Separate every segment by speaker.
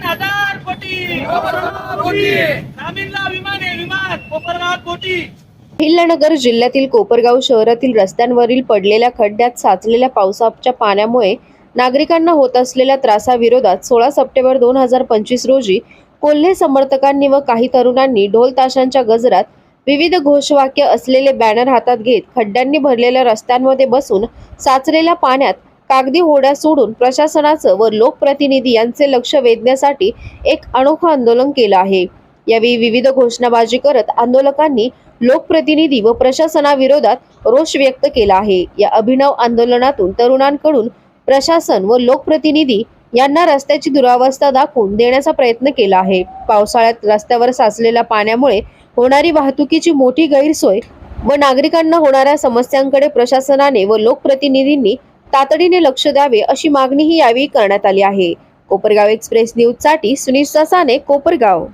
Speaker 1: हजार कोटी ग्रामीणला विमान आहे विमान. कोपरगावात कोटी
Speaker 2: अहिल्यानगर जिल्ह्यातील कोपरगाव शहरातील रस्त्यांवरील पडलेल्या खड्ड्यात साचलेल्या पावसाच्या पाण्यामुळे नागरिकांना होत असलेल्या त्रासाविरोधात सोळा सप्टेंबर दोन हजार पंचवीस रोजी कोल्हे समर्थकांनी व काही तरुणांनी ढोल ताशांच्या गजरात विविध घोषवाक्य असलेले बॅनर हातात घेत खड्ड्यांनी भरलेल्या रस्त्यांमध्ये बसून साचलेल्या पाण्यात कागदी होड्या सोडून प्रशासनाचं व लोकप्रतिनिधी यांचे लक्ष वेधण्यासाठी एक अनोखं आंदोलन केलं आहे. यावेळी विविध घोषणाबाजी करत आंदोलकांनी लोकप्रतिनिधी व प्रशासनाविरोधात रोष व्यक्त केला आहे. या अभिनव आंदोलनातून तरुणांकडून प्रशासन व लोकप्रतिनिधी यांना रस्त्याची दुरावस्था दाखवून देण्याचा प्रयत्न केला आहे. पावसाळ्यात रस्त्यावर साचलेल्या पाण्यामुळे होणारी वाहतुकीची मोठी गैरसोय व नागरिकांना होणाऱ्या समस्यांकडे प्रशासनाने व लोकप्रतिनिधींनी तातडीने लक्ष द्यावे अशी मागणीही यावेळी करण्यात आली आहे. कोपरगाव एक्सप्रेस न्यूजसाठी सुनील ससाने कोपरगाव.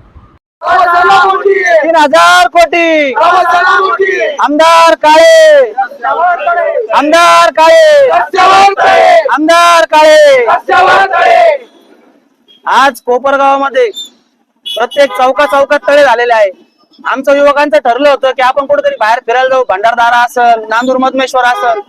Speaker 3: तीन हजार कोटी. आमदार काळे. आमदार काळे. आमदार काळे. आज कोपरगावामध्ये प्रत्येक चौका चौकात तळे झालेले आहे. आमचं युवकांचं ठरलं होतं की आपण कुठेतरी बाहेर फिरायला जाऊ. भंडारदारा असल नांदूर मधमेश्वर असल.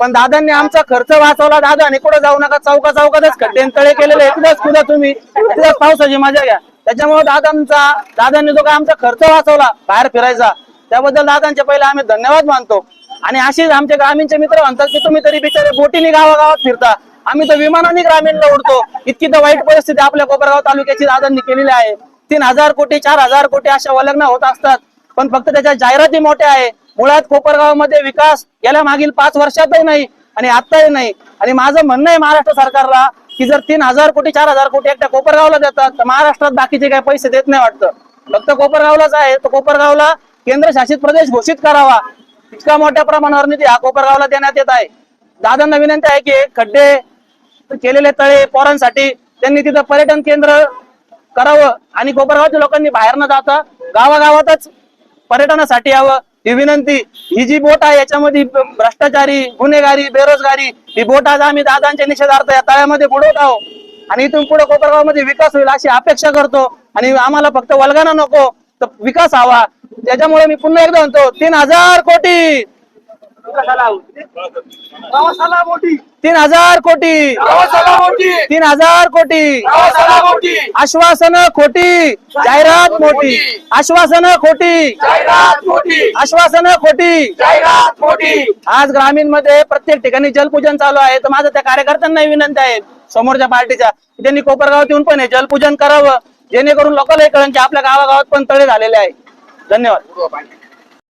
Speaker 3: पण दादांनी आमचा खर्च वाचवला. दादा आणि कुठे जाऊ नका? चौका चौकातच खड्डे तळे केलेले आहे. कुठं तुम्ही? तिथंच पावसाची मजा घ्या. त्याच्यामुळे दादांचा दादांनी जो काय आमचा खर्च वाचवला बाहेर फिरायचा त्याबद्दल दादांचे पहिले आम्ही धन्यवाद मानतो. आणि अशीच आमचे ग्रामीणचे मित्र म्हणतात की तुम्ही तरी बिचारे बोटीने गावागावात फिरता. आम्ही तर विमानाने ग्रामीणला उडतो. इतकी तर वाईट परिस्थिती आपल्या कोपरगाव तालुक्याची दादांनी केलेली आहे. तीन हजार कोटी चार हजार कोटी अशा वलग्न होत असतात. पण फक्त त्याच्या जाहिराती मोठ्या आहे. मुळात कोपरगावमध्ये विकास गेल्या मागील पाच वर्षातही नाही आणि आताही नाही. आणि माझं म्हणणं आहे महाराष्ट्र सरकारला की जर तीन हजार कोटी चार हजार कोटी एकट्या कोपरगावला देतात तर महाराष्ट्रात बाकीचे काही पैसे देत नाही वाटतं. फक्त कोपरगावलाच आहे तर कोपरगावला केंद्रशासित प्रदेश घोषित करावा. इतका मोठ्या प्रमाणावर निधी हा कोपरगावला देण्यात येत आहे. दादांना विनंती आहे की खड्डे केलेले तळे पोरांसाठी त्यांनी तिथं पर्यटन केंद्र करावं आणि कोपरगावच्या लोकांनी बाहेर न जाता गावागावातच पर्यटनासाठी यावं ही विनंती. ही जी बोट आहे याच्यामध्ये भ्रष्टाचारी गुन्हेगारी बेरोजगारी ही बोट आज आम्ही दादांच्या निषेधार्थ या तळ्यामध्ये बुडवत आहोत. आणि इथून पुढे कोपरगावमध्ये विकास होईल अशी अपेक्षा करतो. आणि आम्हाला फक्त वलगाना नको तर विकास हवा. त्याच्यामुळे मी पुन्हा एकदा म्हणतो तीन हजार कोटी! तीन हजार कोटी. तीन हजार कोटी. आश्वासन खोटी. जाहिरात मोठी. आश्वासन खोटी. आश्वासन खोटी. आज ग्रामीणमध्ये प्रत्येक ठिकाणी जलपूजन चालू आहे. तर माझं त्या कार्यकर्त्यांनाही विनंती आहे. समोरच्या पार्टीच्या. त्यांनी कोपरगावात येऊन पण जलपूजन करावं. जेणेकरून लोकांनाही कळण की आपल्या गावागावात पण तळे झालेले आहे. धन्यवाद.